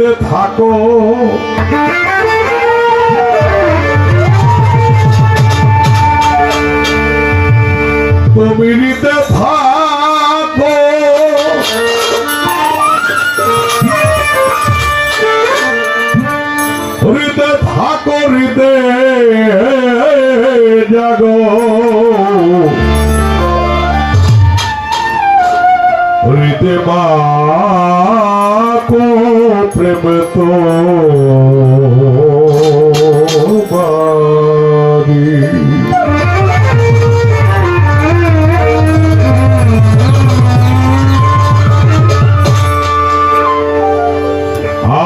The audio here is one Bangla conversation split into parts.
হৃদে থাকো। তুমি হৃদে থাকো। হৃদে থাকো হৃদে জাগো। হৃদে মাকো প্রেম তো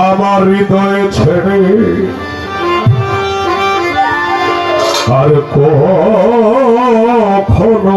আমার হৃদয় ছেড়ে আর কখনো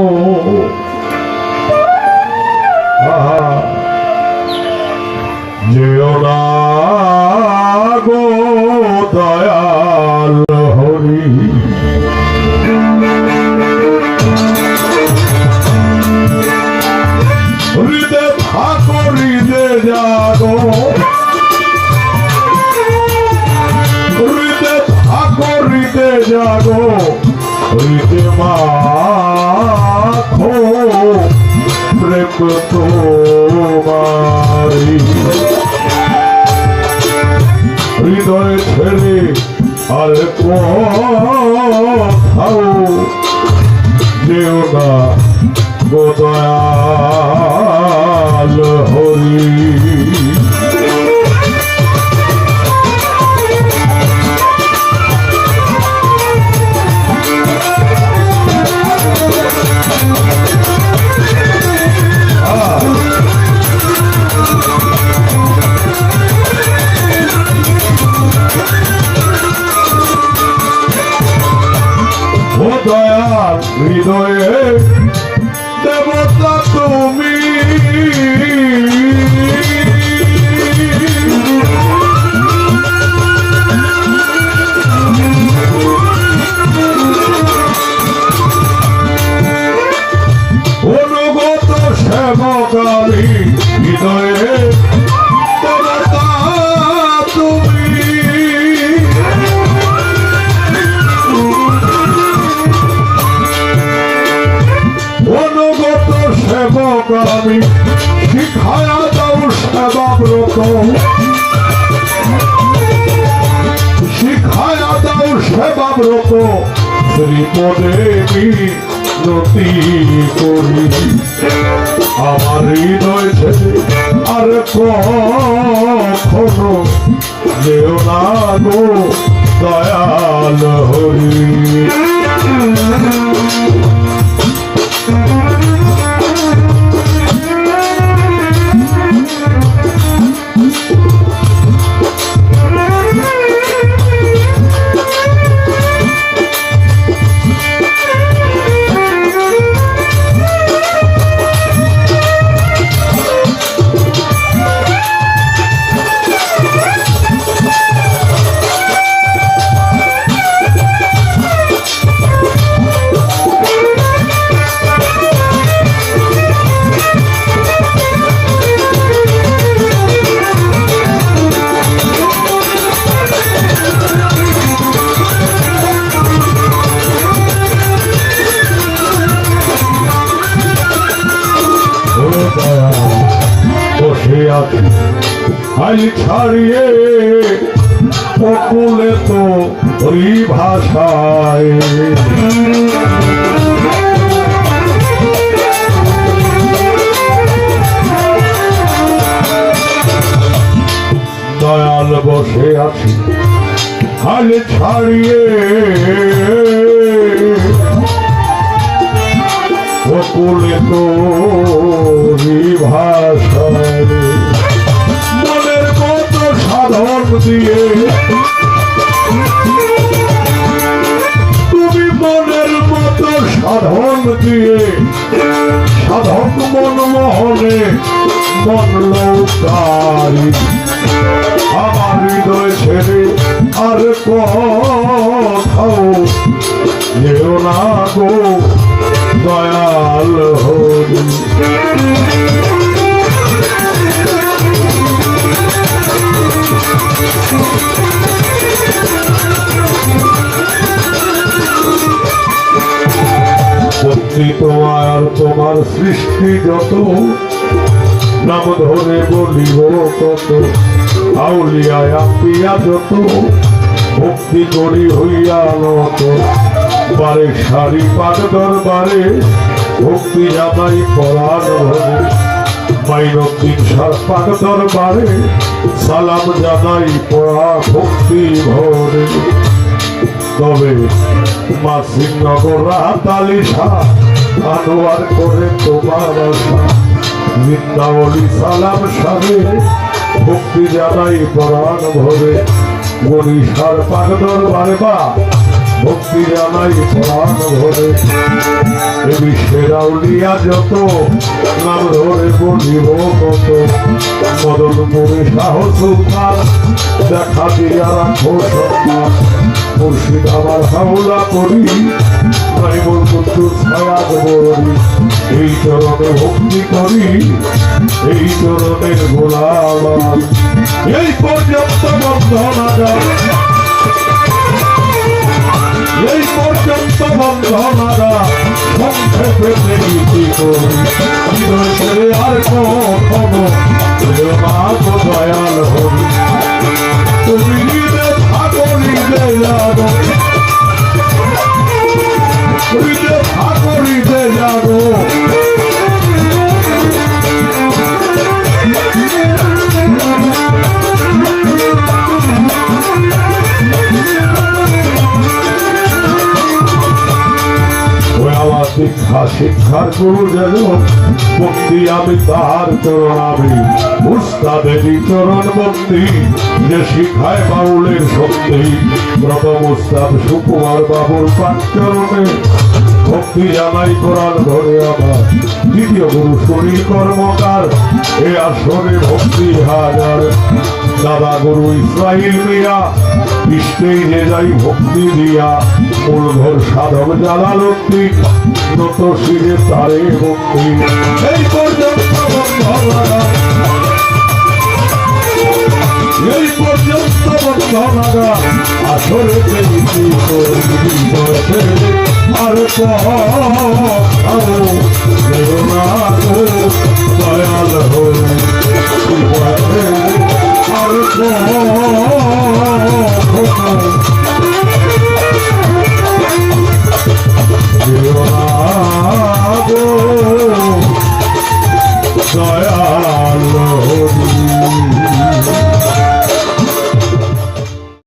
যেও গোদয়াল হরি। আমি হৃদয়ে অনুগত সেবক আমি, শিখায়া দাও সেবা ব্রত শিখায়া দাও সেবা ব্রত শ্রীপদেবী নতি করি। আমার হৃদয় থেকে আর কখনো যেও না গো দয়াল হরি। বসে আছি ছাড়িয়ে বকুলে তো ওই ভাষায়। দয়াল বসে আছি। হাল ছাড়িয়ে বকুলে তো ভাষায়। সাধন দিয়ে তুমি মনের মতো সাধন দিয়ে সাধক মন মোহনে মন লৌকারি আমার হৃদয় ছেড়ে আর কোথাও যেও না গো, দয়াল হরি। সৃষ্টি যত নাম ধরে বলিব কত আউলিয়ায় আপিয়া যত, ভক্তি করি হইয়া নত। বারে সারি পাগ দরবারে ভক্তি জানাই পরাণ ভরে মাইনদ্দিন সার পাগ দরবারে সালাম জানাই পড়া ভক্তি ভরে। তবে মাসিনগর রাহাতালি শাহ আনোয়ার করে তোমার আশা। সালাম সাবে ভক্তি জানাই পরাণ ভরে। গরিষার পাগদর বারে বা ভক্তি জানাই প্রাণ ভরে বিশ্বের আউলিয়া যত নাম ধরে বলিব কত। মদন মুড়ি সাহস দেখা দিয়া রাখো সন্তান মুর্শিদ আমার হাওলা করি নাইমুল কুদ্দুস ছায়াত বরি এই চরণে ভক্তি করি, এই চরণের গোলাম এই পর্যন্ত বন্ধনা এই বন্ধনারা দেখি করি হৃদয় করে আর কখনো প্রেমাত দয়াল হরি তুমি নিজে থাকো নিজে জানো শিক্ষা শিক্ষার গুরু যেন, ভক্তি আমি তাহার চরণ আমি। উস্তাদেরই চরণ ভক্তি, যে শিখায় বাউলের শক্তি। ব্রত মুস্তাব সুকুমার বাবুর পাঁচচরণে ভক্তি জানাই কোরআন ধরে আমার দ্বিতীয় গুরু শরীর কর্মকার, এ আসরে ভক্তি হাজার। দাদা গুরু ইসরাইল মিয়া ইষ্টেই যে যাই ভক্তি দিয়া। মূল ঘর সাধক জালালতি নত শিরে তারে ভক্তি। এই পর্যন্ত এই পর্যন্ত বন্ধনারা আসরে আর দয়াল হয়ে আর